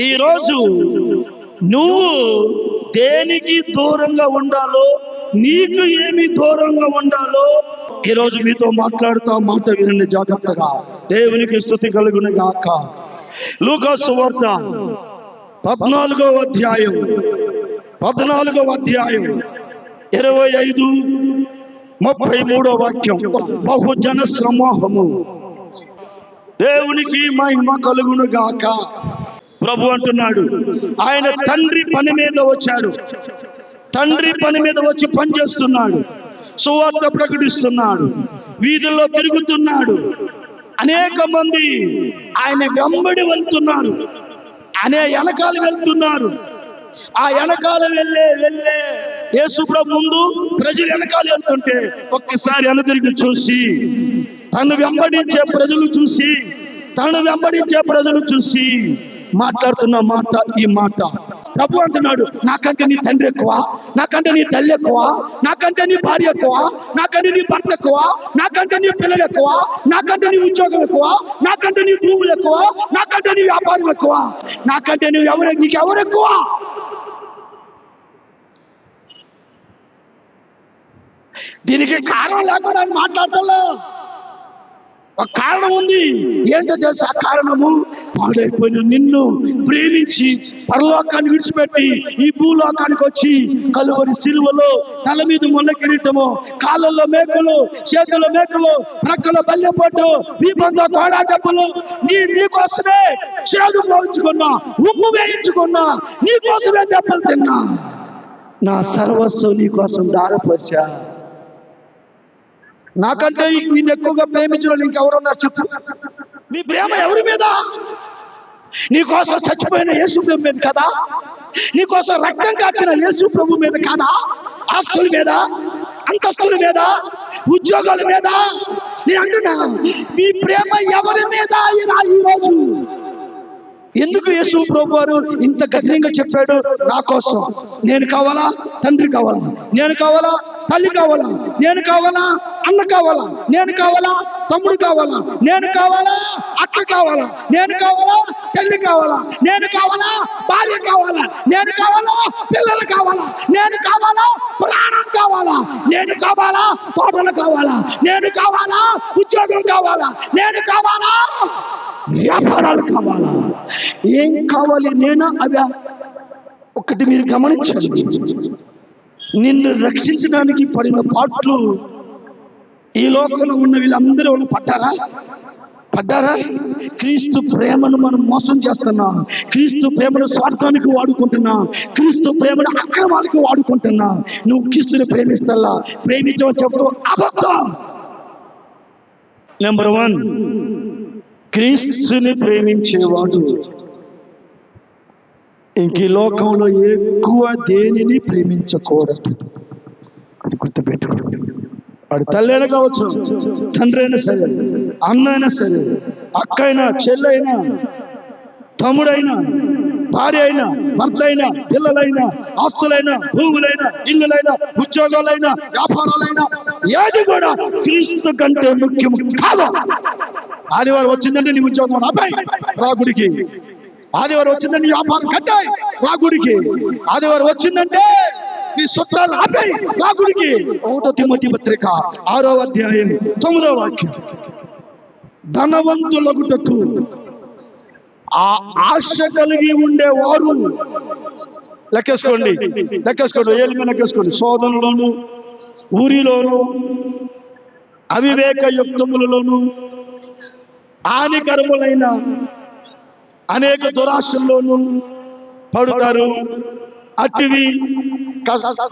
ఈరోజు నువ్వు దేనికి దూరంగా ఉండాలో నీకు ఏమి దూరంగా ఉండాలో ఈరోజు మీతో మాట్లాడుతా మాట వినండి జాగ్రత్తగా. దేవునికి స్థుతి కలుగును గాక. లూకాసు వార్త పద్నాలుగో అధ్యాయం పద్నాలుగో అధ్యాయం ఇరవై ఐదు ముప్పై మూడో వాక్యం. బహుజన సమూహము. దేవునికి మహిమ కలుగును గాక. ప్రభు అంటున్నాడు. ఆయన తండ్రి పని మీద వచ్చాడు. తండ్రి పని మీద వచ్చి పనిచేస్తున్నాడు సువార్త ప్రకటిస్తున్నాడు. వీధుల్లో తిరుగుతున్నాడు. అనేక మంది ఆయన వెంబడి వెళ్తున్నారు. అనే వెనకాల వెళ్తున్నారు. ఆ వెనకాల వెళ్ళే వెళ్ళే యేసుప్రభు ముందు ప్రజలు వెనకాల వెళ్తుంటే ఒక్కసారి వెనతిరిగి చూసి తను వెంబడించే ప్రజలు చూసి తను వెంబడించే ప్రజలు చూసి మాట్లాడుతున్న మాట ఈ మాట. ప్రభు అంటున్నాడు నాకంటే నీ తండ్రి ఎక్కువ నాకంటే నీ తల్లి ఎక్కువ నాకంటే నీ భార్య ఎక్కువ నాకంటే నీ భర్త ఎక్కువ నాకంటే నీ పిల్లలు ఎక్కువ నాకంటే నీ ఉద్యోగం ఎక్కువ నాకంటే నీ భూములు ఎక్కువ నాకంటే నీ వ్యాపారం ఎక్కువ నాకంటే నువ్వు ఎవరు నీకు ఎవరు ఎక్కువ? దీనికి కారణం లేకుండా ఆయన మాట్లాడతలే ఒక కారణం ఉంది. ఏంటో తెలుసు ఆ కారణము? పాడైపోయిన నిన్ను ప్రేమించి పరలోకాన్ని విడిచిపెట్టి ఈ భూలోకానికి వచ్చి కలువరి సిలువలో తల మీద ముళ్ళ కిరీటము కాళ్ళల్లో మేకలు చేతుల మేకలు ప్రక్కల బల్లెపట్టు వీపంతో తోడా దెబ్బలు నీ నీకోసమే చేదు పోయించుకున్నా ఉప్పు వేయించుకున్నా నీకోసమే దెబ్బలు తిన్నా. నా సర్వస్వం నీకోసం దారపోసా. నాకంటే నిన్ను ఎక్కువగా ప్రేమించిన వాళ్ళు ఇంకెవరున్నారు చెప్పు. మీ ప్రేమ ఎవరి మీద? నీ కోసం చచ్చిపోయిన యేసు ప్రభు మీద కదా? నీ కోసం రక్తం కాచిన యేసు ప్రభు మీద కాదా? ఆస్తుల మీద? అంతస్తుల మీద? ఉద్యోగాల మీద? నేను అంటున్నా మీ ప్రేమ ఎవరి మీద ఈ- రోజు ఎందుకు యేసు ప్రభు వారు ఇంత కఠినంగా చెప్పాడు? నా కోసం. నేను కావాలా? తండ్రి కావాలా? నేను కావాలా? తల్లి కావాలా? నేను కావాలా? అన్న కావాలా? నేను కావాలా? తమ్ముడు కావాలా? నేను కావాలా? అక్క కావాలా? నేను కావాలా? చెల్లి కావాలా? నేను కావాలా? భార్య కావాలా? నేను కావాలా? పిల్లలు కావాలా? నేను కావాలా? ప్రాణం కావాలా? నేను కావాలా? తోటలు కావాలా? నేను కావాలా? ఉద్యోగం కావాలా? నేను కావాలా? వ్యాపారాలు కావాలా? ఏం కావాలి నేను? అవి ఒకటి మీరు గమనించండి. నిన్ను రక్షించడానికి పడిన పాటలు ఈ లోకంలో ఉన్న వీళ్ళందరూ వాళ్ళు పడ్డారా? పడ్డారా? క్రీస్తు ప్రేమను మనం మోసం చేస్తున్నాం. క్రీస్తు ప్రేమను స్వార్థానికి వాడుకుంటున్నాం. క్రీస్తు ప్రేమను అక్రమానికి వాడుకుంటున్నాం. నువ్వు క్రీస్తుని ప్రేమిస్తల్లా. ప్రేమించమని చెప్తూ అబద్ధం. నెంబర్ వన్ క్రీస్తుని ప్రేమించేవాడు. ఇంక ఈ లోకంలో ఎక్కువ దేనిని ప్రేమించకూడదు? అది గుర్తుపెట్టుకోండి. వాడు తల్లైనా కావచ్చు? తండ్రి అయినా సరే అన్న అయినా సరే అక్క అయినా చెల్లైనా తమ్ముడైనా భార్య అయినా భర్త అయినా పిల్లలైనా ఆస్తులైనా భూములైనా ఇల్లులైనా ఉద్యోగాలైనా వ్యాపారాలైనా ఏది కూడా క్రీస్తు కంటే ముఖ్యం కాదు. ఆదివారం వచ్చిందంటే నీ ఉద్యోగం అబ్బాయి రా గుడికి. ఆదివారం వచ్చిందంటే వ్యాపారం కట్టాయి రా గుడికి. ఆదివారం వచ్చిందంటే నీ సూత్రాలు ఆపే. రా గుడికి. ఒకటో తిమ్మతి పత్రిక ఆరో అధ్యాయం తొమ్మిదో వాక్యం. ధనవంతులగుటకు ఆ ఆశ కలిగి ఉండేవారు. లెక్కేసుకోండి. లెక్కేసుకోండి. ఏళ్ళ లెక్కేసుకోండి. శోధనలోను ఊరిలోను అవివేక యుక్తములలోను హానికరములైన అనేక దురాశల్లోనూ పడుతారు. అట్టివి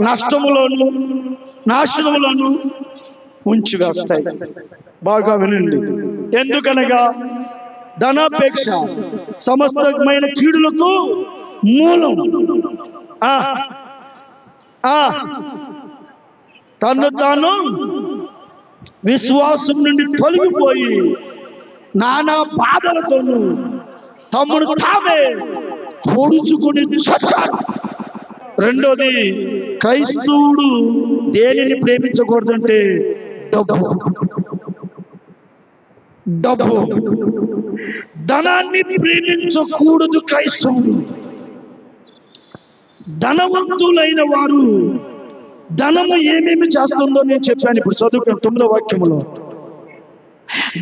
నష్టములోను నాశనములోను ఉంచి వేస్తాయి బాగా వినండి. ఎందుకనగా ధనాపేక్ష సమస్తమైన కీడులకు మూలం. తను తాను విశ్వాసం నుండి తొలగిపోయి నానా బాధలతోనూ తమ్ముడు తామే పొడుచుకుని చచ్చారు. రెండోది క్రైస్తవుడు దేనిని ప్రేమించకూడదంటే డబ్బు. డబ్బు. ధనాన్ని ప్రేమించకూడదు క్రైస్తవుడు. ధనవంతులైన వారు ధనము ఏమేమి చేస్తుందో నేను చెప్పాను ఇప్పుడు చదువుకున్న తొమ్మిదో వాక్యములో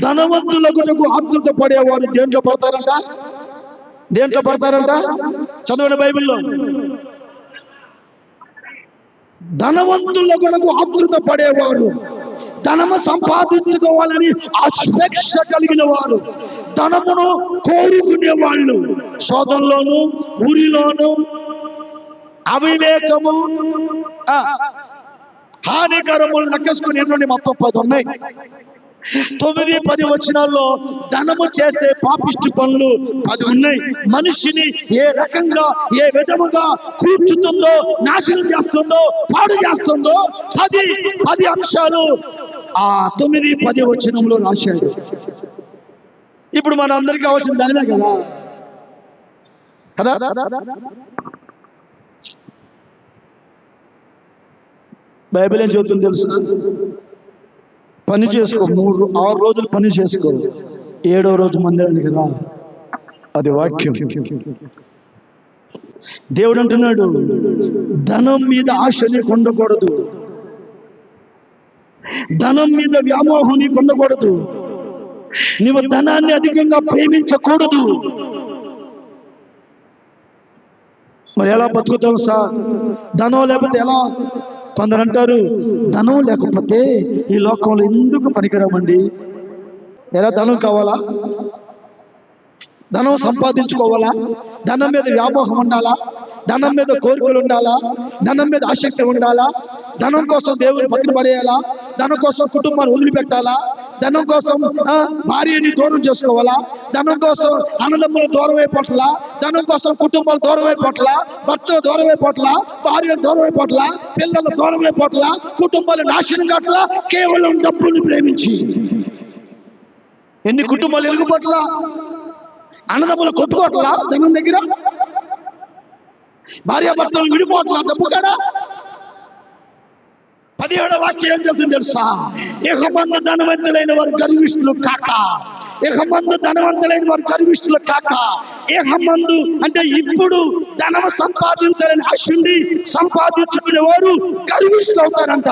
ధనవంతులకు ఆతృత పడేవారు దేంట్లో పడతారంట? దేంట్లో పడతారంట? చదవండి బైబిల్లో. ధనవంతులకు ఆతృత పడేవారు ధనము సంపాదించుకోవాలని అపేక్ష కలిగిన వారు ధనమును కోరుకునే వాళ్ళు సోదంలోను ఊరిలోను అవివేకము హానికరములు లెక్కేసుకుని ఎన్నుండి మొత్తం పది ఉన్నాయి. తొమ్మిది పది వచనాల్లో ధనము చేసే పాపిష్టి పనులు అది ఉన్నాయి. మనిషిని ఏ రకంగా ఏ విధముగా కూర్చుతుందో నాశనం చేస్తుందో పాడు చేస్తుందో పది పది అంశాలు ఆ తొమ్మిది పది వచనంలో రాశాడు. ఇప్పుడు మన అందరికీ కావాల్సిన దానిమే కదా? కదా? బైబిల్ ఏం చదువుతుంది తెలుసు? పని చేసుకో మూడు ఆరు రోజులు పని చేసుకో. ఏడో రోజు మందిరానికి రా. అది వాక్యం. దేవుడు అంటున్నాడు ధనం మీద ఆశ నీకు ఉండకూడదు. ధనం మీద వ్యామోహం నీకు ఉండకూడదు. నీవు ధనాన్ని అధికంగా ప్రేమించకూడదు. మరి ఎలా బతుకుతావు సార్? ధనం లేకపోతే ఎలా? కొందరు అంటారు ధనం లేకపోతే ఈ లోకంలో ఎందుకు పనికిరామండి? ఎలా ధనం కావాలా? ధనం సంపాదించుకోవాలా? ధనం మీద వ్యామోహం ఉండాలా? ధనం మీద కోరికలు ఉండాలా? ధనం మీద ఆసక్తి ఉండాలా? ధనం కోసం దేవుని పక్కన పడేయాలా ధనం కోసం కుటుంబాన్ని వదిలిపెట్టాలా? ధనం కోసం భార్యని దూరం చేసుకోవాలా? ధనం కోసం అన్నదమ్ములు దూరం అయిపోట్లా? ధనం కోసం కుటుంబాలు దూరం అయిపోట్లా? భర్తలు దూరం అయిపోట్లా? భార్యలు దూరం అయిపోట్లా? పిల్లలు దూరం అయిపోట్లా? కుటుంబాలు నాశనం కావట్లా కేవలం డబ్బుని ప్రేమించి. ఎన్ని కుటుంబాలు ఎరుగుపట్లా అన్నదమ్ములు కొట్టుకోవట్లా ధనం దగ్గర? భార్యాభర్తలు విడిపోవట్లా డబ్బు కాడా? పదిహేడవ వాక్యం ఏం చెప్తుంది తెలుసా? ఇహమందు ధనవంతులైన వారు గర్విష్ఠులు కాక. ఇహమందు ధనవంతులైన వారు గర్విష్ఠులు కాక. ఇహమందు అంటే ఇప్పుడు ధనము సంపాదించాలని అశ్విని సంపాదించుకునే వారు గర్విష్ఠులు అవుతారంట.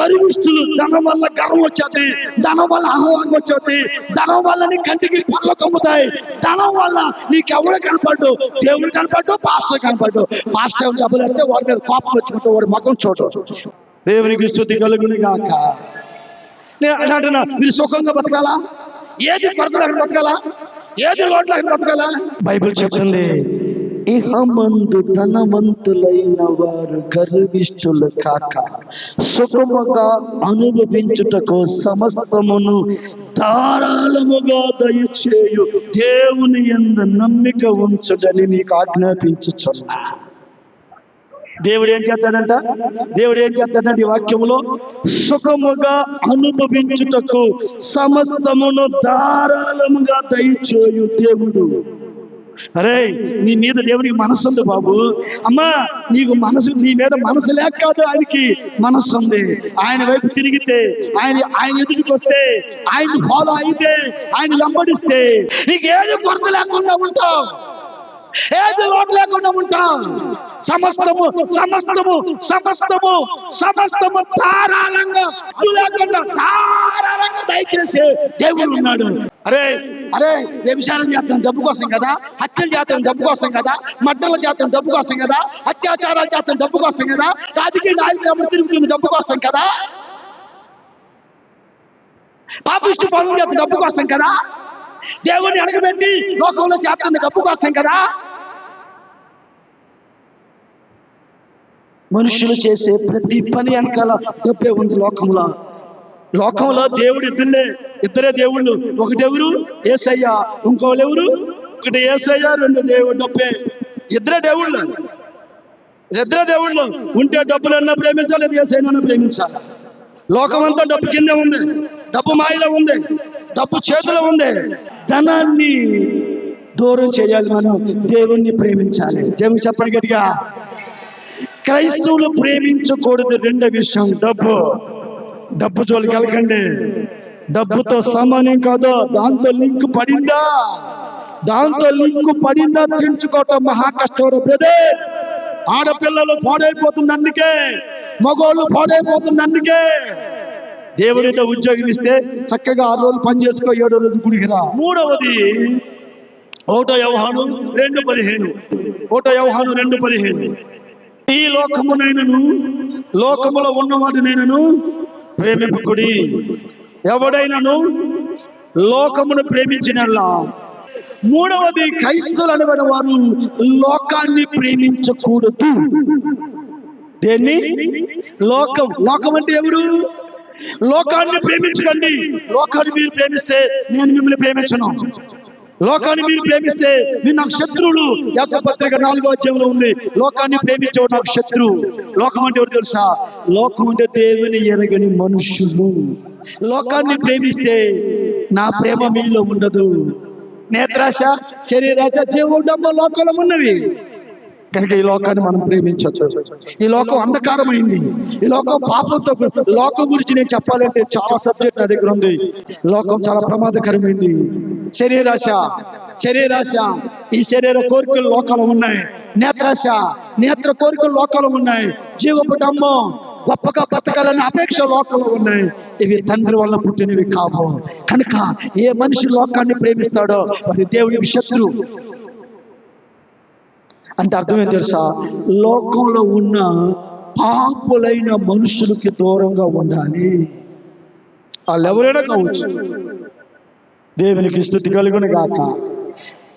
గర్విష్ఠులు ధనం వల్ల గర్వం వచ్చేది ధనం వల్ల అహంకారం వచ్చేది ధనం వల్ల నీ కంటికి పనులు కమ్ముతాయి ధనం వల్ల నీకు ఎవరు కనపడ్డు? దేవుడు కనపడ్డు పాస్టర్ కనపడ్డు. పాస్టర్ డబ్బులు అంటే వాడి మీద కోపం వచ్చినట్టు వాడి ముఖం చూడవచ్చు దేవునికి స్థుతి కలుగుని గాక నేను అంటున్నా మీరు సుఖంగా బతకాలా? ఏది కొరతలకు బతకాలా? ఏది లోట్లకు బతకాలా? బైబిల్ చెప్తుంది ఇహమందు ధనవంతులైన వారు గర్విష్ఠులు కాక సుఖముగా అనుభవించుటకు సమస్తమును ధారాళముగా దయచేయు దేవుని ఎందు నమ్మిక ఉంచుటని మీకు ఆజ్ఞాపించుచున్నా. దేవుడు ఏం చేస్తాడంట? దేవుడు ఏం చేస్తాడంట ఈ వాక్యంలో సుఖముగా అనుభవించుటకు సమస్తమును ధారాళముగా దయచేయు దేవుడు. అరే నీ మీద దేవునికి మనసు ఉంది బాబు. అమ్మా నీకు మనసు నీ మీద మనసు లేక కాదు ఆయనకి మనసు ఉంది. ఆయన వైపు తిరిగితే ఆయన ఆయన ఎదుటికి వస్తే ఆయన ఫాలో అయితే ఆయన లంబడిస్తే నీకేది కొరత లేకుండా ఉంటావు. ఏది లోటు లేకుండా ఉంటాం? సమస్తము సమస్తము సమస్తము సమస్తము ధారాళంగా లేకుండా ధారాళంగా దయచేసి దేవుడు ఉన్నాడు. అరే అరే వ్యభిచారం చేస్తాం డబ్బు కోసం కదా? హత్యలు చేస్తాం డబ్బు కోసం కదా? మడ్డలు చేస్తాం డబ్బు కోసం కదా? అత్యాచారాలు చేస్తాం డబ్బు కోసం కదా? రాజకీయ నాయకులు తిరుగుతుంది డబ్బు కోసం కదా? పాపిష్టి పనులు చేస్తాం డబ్బు కోసం కదా? దేవుని అడగబెట్టి లోకంలో చేస్తున్న డబ్బు కోసం కదా? మనుషులు చేసే ప్రతి పని వెనకాల డబ్బే ఉంది లోకంలో లోకంలో దేవుడు ఇద్దరులే. ఇద్దరే దేవుళ్ళు. ఒకటెవరు? ఏసయ్య. ఇంకోళ్ళు ఎవరు ఒకటి ఏసయ్య రెండు దేవుడు డబ్బే. ఇద్దరే దేవుళ్ళు. ఇద్దరే దేవుళ్ళు. ఉంటే డబ్బులన్నా ప్రేమించాలి లేదు ఏసైనా ప్రేమించాలి. లోకమంతా డబ్బు కిందే ఉంది. డబ్బు మాయలో ఉంది. డబ్బు చేతిలో ఉంది. ధనాన్ని దూరం చేయాలి మనం. దేవుణ్ణి ప్రేమించాలి. దేవుని చెప్పండి గట్టిగా. క్రైస్తవులు ప్రేమించకూడదు రెండో విషయం డబ్బు. డబ్బు జోలికి వెళ్ళకండి. డబ్బుతో సామాన్యం కాదు దాంతో లింక్ పడిందా? దాంతో లింక్ పడిందా? తెంచుకోవటం మహా కష్టం బ్రదర్ ఆడపిల్లలు పాడైపోతుంది అందుకే. మగోళ్ళు పాడైపోతుంది అందుకే. దేవుడితో ఉద్యోగం ఇస్తే చక్కగా ఆరు రోజులు పని చేసుకో ఏడో రోజు గుడికిరా మూడవది ఒకటో వ్యవహారం రెండు పదిహేను. ఒకటో వ్యవహారం రెండు పదిహేను. ఈ లోకమునైనను లోకములో ఉన్న వాటినైనను ప్రేమింపకుడి. ఎవడైనను లోకమును ప్రేమించినలా మూడవది క్రైస్తవులు అనబడిన వారు లోకాన్ని ప్రేమించకూడదు. దేన్ని? లోకం. లోకం అంటే ఎవరు? లోకాన్ని ప్రేమించకండి. లోకాన్ని మీరు ప్రేమిస్తే నేను మిమ్మల్ని ప్రేమించను. లోకాన్ని మీరు ప్రేమిస్తే మీ నాకు శత్రువులు. యొక్క పత్రిక నాలుగో అధ్యాయంలో ఉంది. లోకాన్ని ప్రేమించేవాడు నాకు శత్రువు. లోకం అంటే ఎవరు తెలుసా? లోకం అంటే దేవుని ఎరగని మనుషులు. లోకాన్ని ప్రేమిస్తే నా ప్రేమ మీలో ఉండదు. నేత్రాశ శరీరాశ జీవుడమ్మ లోకంలో ఉన్నవి. కనుక ఈ లోకాన్ని మనం ప్రేమించవచ్చు. ఈ లోకం అంధకారమైంది. ఈ లోకం పాపంతో లోకం గురించి నేను చెప్పాలంటే చాలా సబ్జెక్ట్ నా దగ్గర ఉంది. లోకం చాలా ప్రమాదకరమైంది. శరీరాశ శరీరాశ ఈ శరీర కోరికలు లోకాలు ఉన్నాయి. నేత్రాశ నేత్ర కోరికలు లోకాలు ఉన్నాయి. జీవపు డమ్మం గొప్పగా బతకాలనే అపేక్ష లోకంలో ఉన్నాయి. ఇవి తండ్రి వల్ల పుట్టినవి కావు. కనుక ఏ మనిషి లోకాన్ని ప్రేమిస్తాడో వారి దేవునికి శత్రువు. అంటే అర్థమేం తెలుసా? లోకంలో ఉన్న పాపులైన మనుషులకి దూరంగా ఉండాలి. వాళ్ళు ఎవరైనా కావచ్చు. దేవునికి స్థుతి కలుగుని గాక.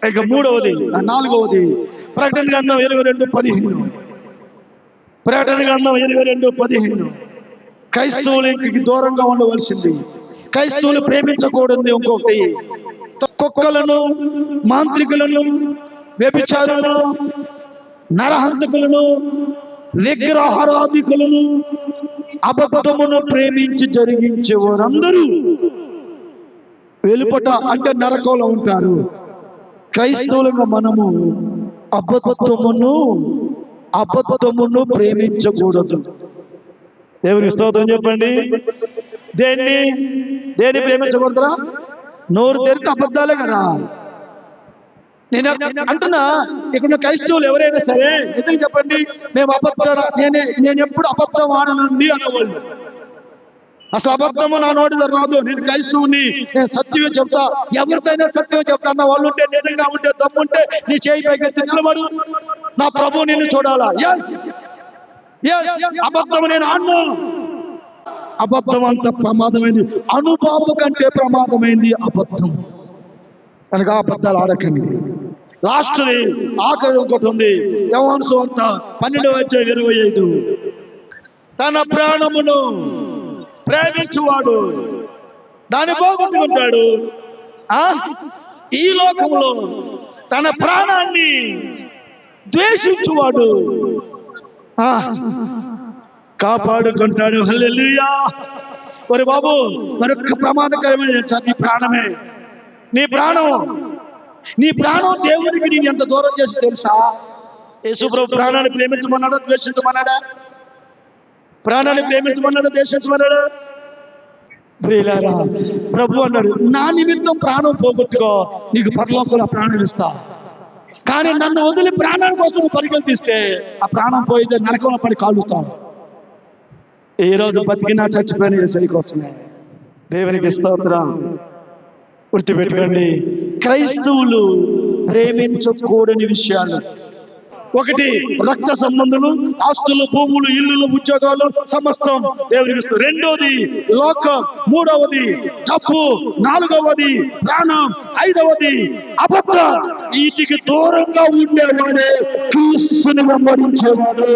ఇక మూడవది నాలుగవది ప్రకటన గ్రంథం ఇరవై రెండు పదిహేను. ప్రకటన గ్రంథం ఇరవై రెండు పదిహేను. క్రైస్తవులకి దూరంగా ఉండవలసింది. క్రైస్తవులు ప్రేమించకూడదు ఇంకొకటి. కుక్కలను మాంత్రికులను వ్యభిచారులను నరహంతకులను విగ్రహారాధికులను అబద్ధమును ప్రేమించి జరిగించే వారందరూ వెలుపట అంటే నరకంలో ఉంటారు. క్రైస్తవులుగా మనము అబద్ధమును అబద్ధమును ప్రేమించకూడదు. దేవుని స్తోత్రం చెప్పండి. దేన్ని? దేన్ని ప్రేమించకూడదురా? నోరు తెరిచి అబద్ధాలే కదా. నేను అంటున్నా. ఇక్కడ క్రైస్తవులు ఎవరైనా సరే ఎందుకు చెప్పండి. మేము అబద్ధ నేనే నేను ఎప్పుడు అబద్ధం ఆడనండి అనేవాళ్ళు. అసలు అబద్ధము నా నోటి రాదు. నేను క్రైస్తవుని నేను సత్యమే చెప్తా. ఎవరితోనైనా సత్యమే చెప్తా అన్న వాళ్ళు ఉంటే నిజంగా ఉంటే దమ్ముంటే నీ చేయి పైకెత్తి నిలబడు. నా ప్రభు నిన్ను చూడాలా? ఎస్ ఎస్ అబద్ధము నేను ఆడను. అబద్ధం అంత ప్రమాదమైంది. అనుభవం కంటే ప్రమాదమైంది అబద్ధం. కనుక అబద్ధాలు ఆడకండి. లాస్ట్ ఆఖరి ఇంకోటి ఉంది యవన్ సువార్త పన్నెండు వచ్చే ఇరవై ఐదు. తన ప్రాణమును ప్రేమించువాడు. దాన్ని పోగొట్టుకుంటాడు. ఆ? ఈ లోకంలో తన ప్రాణాన్ని ద్వేషించువాడు. కాపాడుకుంటాడు. హల్లెలూయా. మరి బాబు మరొక ప్రమాదకరమైన నీ ప్రాణమే నీ ప్రాణం. నీ ప్రాణం దేవునికి నేను ఎంత దూరం చేసి తెలుసా? యేసుప్రభు ప్రాణాన్ని ప్రేమించమన్నాడా? ద్వేషించమన్నాడా? ప్రాణాన్ని ప్రేమించమన్నాడా? ద్వేషించమన్నాడా? ప్రియులారా ప్రభు అన్నాడు నా నిమిత్తం ప్రాణం పోగొట్టుకో నీకు పరలోకంలో ప్రాణం ఇస్తా. కానీ నన్ను వదిలి ప్రాణాల కోసం పరిగెలు తీస్తే ఆ ప్రాణం పోయితే నరకంలో పడి కాలుతాం. ఈ రోజు బతికినా చచ్చిపోయిన ఏసరి కోసమే. దేవునికి స్తోత్రం. గుర్తుపెట్టుకోండి. క్రైస్తవులు ప్రేమించకూడని విషయాలు. ఒకటి రక్త సంబంధులు ఆస్తులు భూములు ఇల్లులు ఉద్యోగాలు సమస్తం దేవునికి రెండోది లోకం. మూడవది డబ్బు. నాలుగవది ప్రాణం. ఐదవది అబద్ధ. నీతికి దూరంగా ఉండేవాడే క్రీస్తుని వెంబడించేవాడు.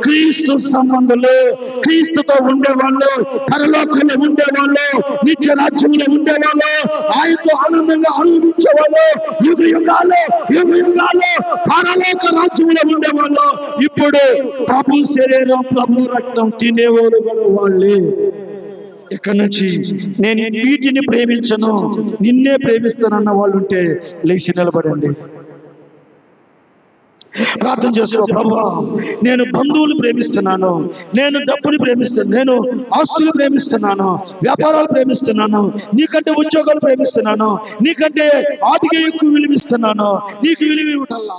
క్రీస్తు సంబంధులు క్రీస్తుతో ఉండేవాళ్ళు పరలోకంలో ఉండేవాళ్ళు నిత్య రాజ్యంలో ఉండేవాళ్ళు ఆయనతో ఆనందంగా అనుభవించేవాళ్ళు యుగ యుగాలు యుగ యుగాలు పరలోక రాజ్యంలో ఉండేవాళ్ళు. ఇప్పుడు ప్రభు శరీరం ప్రభు రక్తం తినేవాళ్ళు కూడా వాళ్ళే. ఇక్కడ నుంచి నేను వీటిని ప్రేమించను. నిన్నే ప్రేమిస్తానన్న వాళ్ళు ఉంటే లేచి నిలబడండి. ప్రార్థన చేసుకో ప్రభా. నేను బంధువులు ప్రేమిస్తున్నాను. నేను డబ్బుని ప్రేమిస్తున్నాను నేను ఆస్తులు ప్రేమిస్తున్నాను. వ్యాపారాలు ప్రేమిస్తున్నాను. నీకంటే ఉద్యోగాలు ప్రేమిస్తున్నాను. నీకంటే వాటికే ఎక్కువ విలువిస్తున్నాను. నీకు విలువ ఇవ్వటల్లా.